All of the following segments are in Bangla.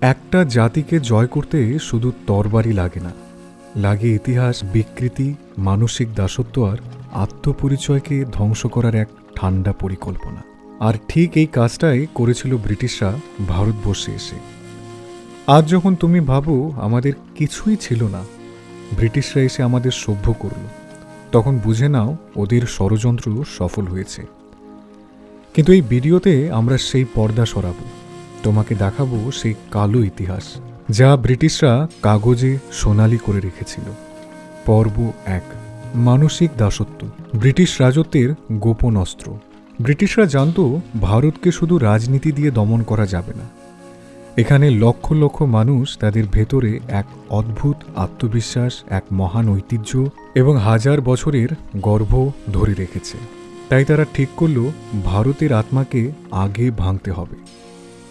একটা জাতিকে জয় করতে শুধু তরবারি লাগে না। লাগে ইতিহাস, বিকৃতি, মানসিক দাসত্ব আর আত্মপরিচয়কে ধ্বংস করার এক ঠান্ডা পরিকল্পনা। আর ঠিক এই কাজটাই করেছিল ব্রিটিশরা ভারতবর্ষে এসে। আজ যখন তুমি ভাবো আমাদের কিছুই ছিল না, ব্রিটিশরা এসে আমাদের সভ্য করল। তখন বুঝে নাও ওদের ষড়যন্ত্র সফল হয়েছে। কিন্তু এই ভিডিওতে আমরা সেই পর্দা সরাবো। তোমাকে দেখাবো সেই কালো ইতিহাস, যা ব্রিটিশরা কাগজে সোনালি করে রেখেছিল। পর্ব এক, মানসিক দাসত্ব, ব্রিটিশ রাজত্বের গোপন অস্ত্র। ব্রিটিশরা জানতো, ভারতকে শুধু রাজনীতি দিয়ে দমন করা যাবে না। এখানে লক্ষ লক্ষ মানুষ তাদের ভেতরে এক অদ্ভুত আত্মবিশ্বাস, এক মহান ঐতিহ্য এবং হাজার বছরের গর্ভ ধরে রেখেছে। তাই তারা ঠিক করল, ভারতের আত্মাকে আগে ভাঙতে হবে।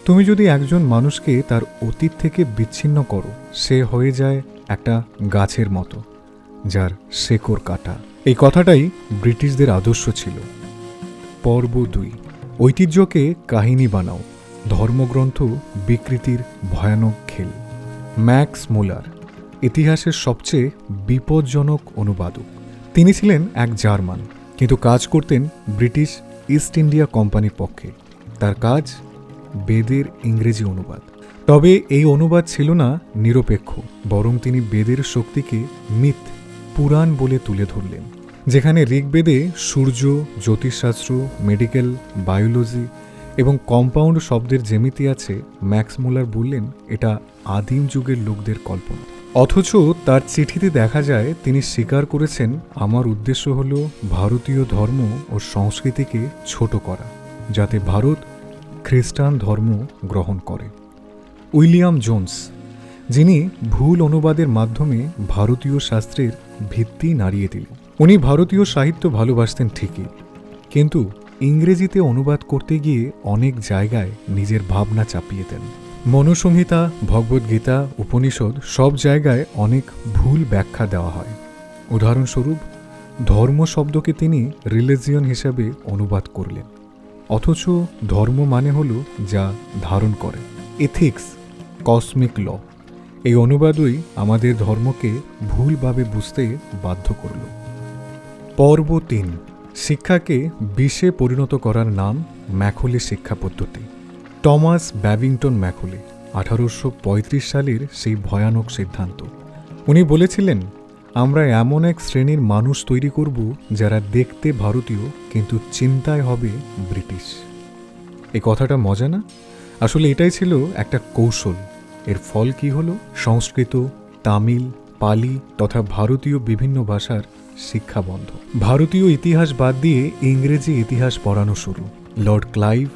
তুমি যদি একজন মানুষকে তার অতীত থেকে বিচ্ছিন্ন করো, সে হয়ে যায় একটা গাছের মতো, যার শেকড় কাটা। এই কথাটাই ব্রিটিশদের আদর্শ ছিল। পর্ব দুই, ঐতিহ্যকে কাহিনী বানাও, ধর্মগ্রন্থ বিকৃতির ভয়ানক খেল। ম্যাক্স মোলার, ইতিহাসের সবচেয়ে বিপজ্জনক অনুবাদক। তিনি ছিলেন এক জার্মান, কিন্তু কাজ করতেন ব্রিটিশ ইস্ট ইন্ডিয়া কোম্পানির পক্ষে। তার কাজ বেদের ইংরেজি অনুবাদ। তবে এই অনুবাদ ছিল না নিরপেক্ষ, বরং তিনি বেদের শক্তিকে মিথ, পুরাণ বলে তুলে ধরলেন, যেখানে ঋগ্বেদে সূর্য, জ্যোতিষশাস্ত্র, মেডিকেল, বায়োলজি এবং কম্পাউন্ড শব্দের যেমিতি আছে ম্যাক্স মুলার বললেন এটা আদিম যুগের লোকদের কল্পনা। অথচ তার চিঠিতে দেখা যায়, তিনি স্বীকার করেছেন, আমার উদ্দেশ্য হল ভারতীয় ধর্ম ও সংস্কৃতিকে ছোট করা, যাতে ভারত খ্রিস্টান ধর্ম গ্রহণ করে। উইলিয়াম জোন্স, যিনি ভুল অনুবাদের মাধ্যমে ভারতীয় শাস্ত্রের ভিত্তি নাড়িয়ে দিলেন। উনি ভারতীয় সাহিত্য ভালোবাসতেন ঠিকই, কিন্তু ইংরেজিতে অনুবাদ করতে গিয়ে অনেক জায়গায় নিজের ভাবনা চাপিয়ে দেন। মনুসংহিতা, ভগবদ্গীতা, উপনিষদ সব জায়গায় অনেক ভুল ব্যাখ্যা দেওয়া হয়। উদাহরণস্বরূপ, ধর্ম শব্দকে তিনি রিলিজিয়ন হিসাবে অনুবাদ করলেন। অথচ ধর্ম মানে হল যা ধারণ করে। এথিক্স কসমিক ল এই অনুবাদই আমাদের ধর্মকে ভুলভাবে বুঝতে বাধ্য করল। পর্ব তিন, শিক্ষাকে বিষে পরিণত করার নাম ম্যাখোলে শিক্ষা পদ্ধতি। টমাস ব্যাবিংটন ম্যাখোলে, আঠারোশো পঁয়ত্রিশ সালের সেই ভয়ানক সিদ্ধান্ত। উনি বলেছিলেন আমরা এমন এক শ্রেণির মানুষ তৈরি করব যারা দেখতে ভারতীয় কিন্তু চিন্তায় হবে ব্রিটিশ। এই কথাটা মজা না? আসলে এটাই ছিল একটা কৌশল। এর ফল কি হলো? সংস্কৃত, তামিল, পালি তথা ভারতীয় বিভিন্ন ভাষার শিক্ষা বন্ধ ভারতীয় ইতিহাস বাদ দিয়ে ইংরেজি ইতিহাস পড়ানো শুরু। Lord Clive,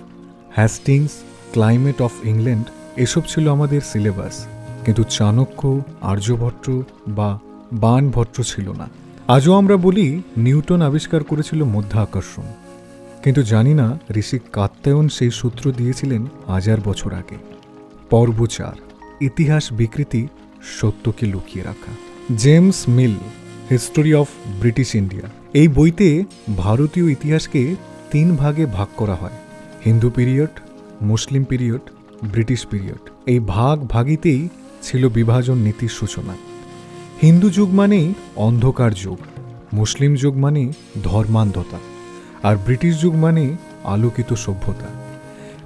Hastings, climate of England এসব ছিল আমাদের সিলেবাস। কিন্তু চাণক্য, আর্যভট্ট বা বানভট্ট ছিল না। আজও আমরা বলি নিউটন আবিষ্কার করেছিল মধ্যাকর্ষণ। কিন্তু জানি না ঋষি কাত্যায়ন সেই সূত্র দিয়েছিলেন হাজার বছর আগে। পর্ব চার ইতিহাস বিকৃতি, সত্যকে লুকিয়ে রাখা। James Mill, history of British India. এই বইতে ভারতীয় ইতিহাসকে তিন ভাগে ভাগ করা হয়। Hindu period, Muslim period, British period. এই ভাগ ভাগিতেই ছিল বিভাজন নীতির সূচনা। হিন্দু যুগ মানেই অন্ধকার যুগ, মুসলিম যুগ মানে ধর্মান্ধতা, আর ব্রিটিশ যুগ মানে আলোকিত সভ্যতা।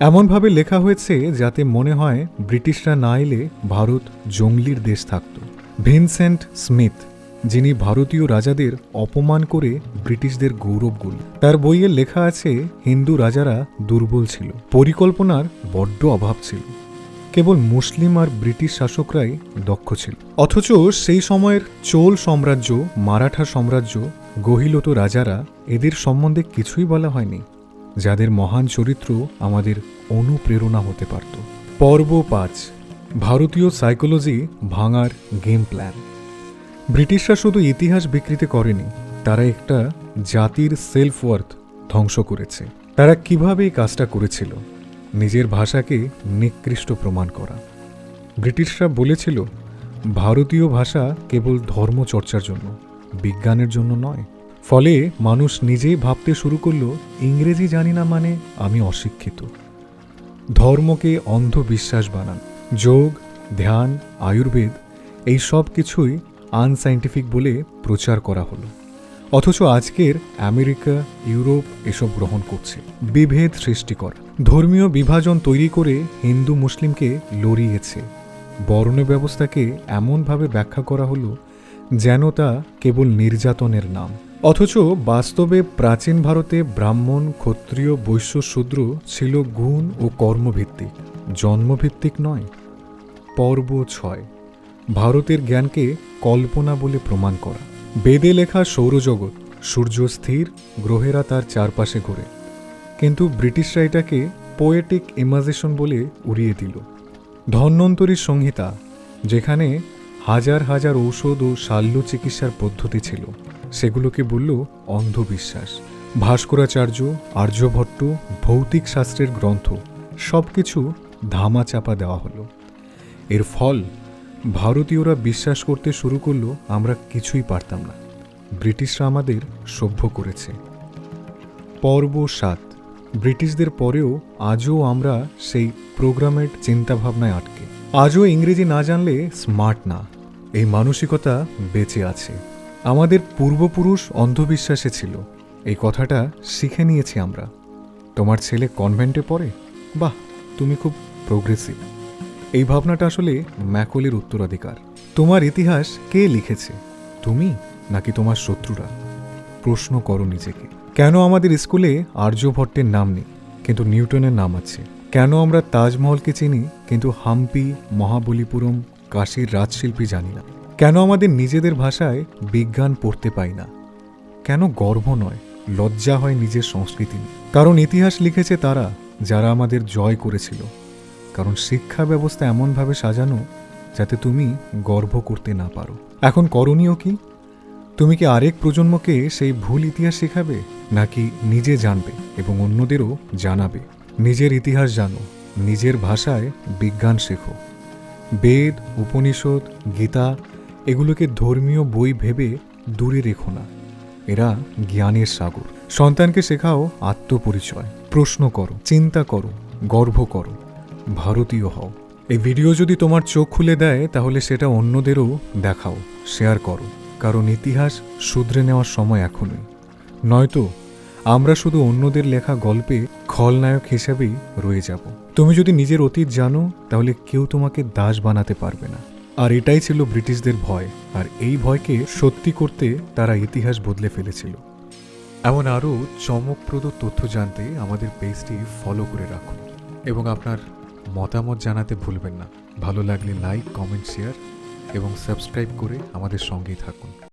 এমনভাবে লেখা হয়েছে যাতে মনে হয় ব্রিটিশরা না এলে ভারত জঙ্গলির দেশ থাকত। ভিনসেন্ট স্মিথ, যিনি ভারতীয় রাজাদের অপমান করে ব্রিটিশদের গৌরব গুল তার বইয়ে লেখা আছে হিন্দু রাজারা দুর্বল ছিল, পরিকল্পনার বড্ড অভাব ছিল। কেবল মুসলিম আর ব্রিটিশ শাসকরাই দক্ষ ছিল। অথচ সেই সময়ের চোল সাম্রাজ্য, মারাঠা সাম্রাজ্য, গহিলত রাজারা এদের সম্বন্ধে কিছুই বলা হয়নি, যাদের মহান চরিত্র আমাদের অনুপ্রেরণা হতে পারত। পর্ব পাঁচ, ভারতীয় সাইকোলজি ভাঙার গেম প্ল্যান ব্রিটিশরা শুধু ইতিহাস বিকৃতি করেনি, তারা একটা জাতির সেলফ ওয়ার্থ ধ্বংস করেছে। তারা কীভাবে এই কাজটা করেছিল? নিজের ভাষাকে নিকৃষ্ট প্রমাণ করা। ব্রিটিশরা বলেছিল, ভারতীয় ভাষা কেবল ধর্ম চর্চার জন্য, বিজ্ঞানের জন্য নয়। ফলে মানুষ নিজেই ভাবতে শুরু করল, ইংরেজি জানি না মানে আমি অশিক্ষিত। ধর্মকে অন্ধবিশ্বাস বানান, যোগ, ধ্যান, আয়ুর্বেদ, এই সব কিছুই আনসাইন্টিফিক বলে প্রচার করা হলো। অথচ আজকের আমেরিকা, ইউরোপ এসব গ্রহণ করছে। বিভেদ সৃষ্টি করা। ধর্মীয় বিভাজন তৈরি করে হিন্দু মুসলিমকে লড়িয়েছে। বর্ণ ব্যবস্থাকে এমনভাবে ব্যাখ্যা করা হলো যেন তা কেবল নির্যাতনের নাম। অথচ বাস্তবে প্রাচীন ভারতে ব্রাহ্মণ, ক্ষত্রিয়, বৈশ্য শূদ্র ছিল গুণ ও কর্মভিত্তিক, জন্মভিত্তিক নয়, পর্ব ছয়। ভারতের জ্ঞানকে কল্পনা বলে প্রমাণ করা। বেদে লেখা সৌরজগৎ, সূর্য স্থির, গ্রহেরা তার চারপাশে ঘোরে। কিন্তু ব্রিটিশরা এটাকে পোয়েটিক ইমাজিশন বলে উড়িয়ে দিল। ধন্বন্তরীর সংহিতা, যেখানে হাজার হাজার ঔষধ ও শাল্য চিকিৎসার পদ্ধতি ছিল, সেগুলোকে বলল অন্ধবিশ্বাস। ভাস্করাচার্য, আর্যভট্ট, ভৌতিক শাস্ত্রের গ্রন্থ সব কিছু ধামাচাপা দেওয়া হলো। এর ফল ভারতীয়রা বিশ্বাস করতে শুরু করল, আমরা কিছুই পারতাম না। ব্রিটিশরা আমাদের সভ্য করেছে। পর্ব সাত। ব্রিটিশদের পরেও আজও আমরা সেই প্রোগ্রামের চিন্তাভাবনায় আটকে। আজও ইংরেজি না জানলে স্মার্ট না। এই মানসিকতা বেঁচে আছে। আমাদের পূর্বপুরুষ অন্ধবিশ্বাসে ছিল। এই কথাটা শিখে নিয়েছি আমরা। তোমার ছেলে কনভেন্টে পড়ে? বাহ, তুমি খুব প্রোগ্রেসিভ এই ভাবনাটা আসলে ম্যাকলের উত্তরাধিকার। তোমার ইতিহাস কে লিখেছে? তুমি নাকি তোমার শত্রুরা? প্রশ্ন করো নিজেকে। কেন আমাদের স্কুলে আর্যভট্টের নাম নেই, কিন্তু নিউটনের নাম আছে? কেন আমরা তাজমহলকে চিনি, কিন্তু হাম্পি, মহাবলীপুরম, কাশীর রাজশিল্পী জানি না? কেন আমাদের নিজেদের ভাষায় বিজ্ঞান পড়তে পাই না? কেন গর্ব নয়, লজ্জা হয় নিজের সংস্কৃতি কারণ ইতিহাস লিখেছে তারা, যারা আমাদের জয় করেছিল। কারণ শিক্ষা ব্যবস্থা এমনভাবে সাজানো যাতে তুমি গর্ব করতে না পারো। এখন করণীয় কি? তুমি কি আরেক প্রজন্মকে সেই ভুল ইতিহাস শেখাবে, নাকি নিজে জানবে এবং অন্যদেরও জানাবে? নিজের ইতিহাস জানো, নিজের ভাষায় বিজ্ঞান শেখো। বেদ, উপনিষদ, গীতা এগুলোকে ধর্মীয় বই ভেবে দূরে রেখো না। এরা জ্ঞানের সাগর। সন্তানকে শেখাও আত্মপরিচয়। প্রশ্ন করো, চিন্তা করো, গর্ব করো। ভারতীয় হও। এই ভিডিও যদি তোমার চোখ খুলে দেয়, তাহলে সেটা অন্যদেরও দেখাও, শেয়ার করো। কারণ ইতিহাস শুধরে নেওয়ার সময় এখনই। নয়তো, আমরা শুধু অন্যদের লেখা গল্পে খলনায়ক হিসেবেই রয়ে যাব। তুমি যদি নিজের অতীত জানো, তাহলে কেউ তোমাকে দাস বানাতে পারবে না। আর এটাই ছিল ব্রিটিশদের ভয়, আর এই ভয়কে সত্যি করতে তারা ইতিহাস বদলে ফেলেছিল। এমন আরও চমকপ্রদ তথ্য জানতে আমাদের পেজটি ফলো করে রাখুন। এবং আপনার মতামত জানাতে ভুলবেন না। ভালো লাগলে লাইক কমেন্ট শেয়ার এবং সাবস্ক্রাইব করে আমাদের সঙ্গেই থাকুন।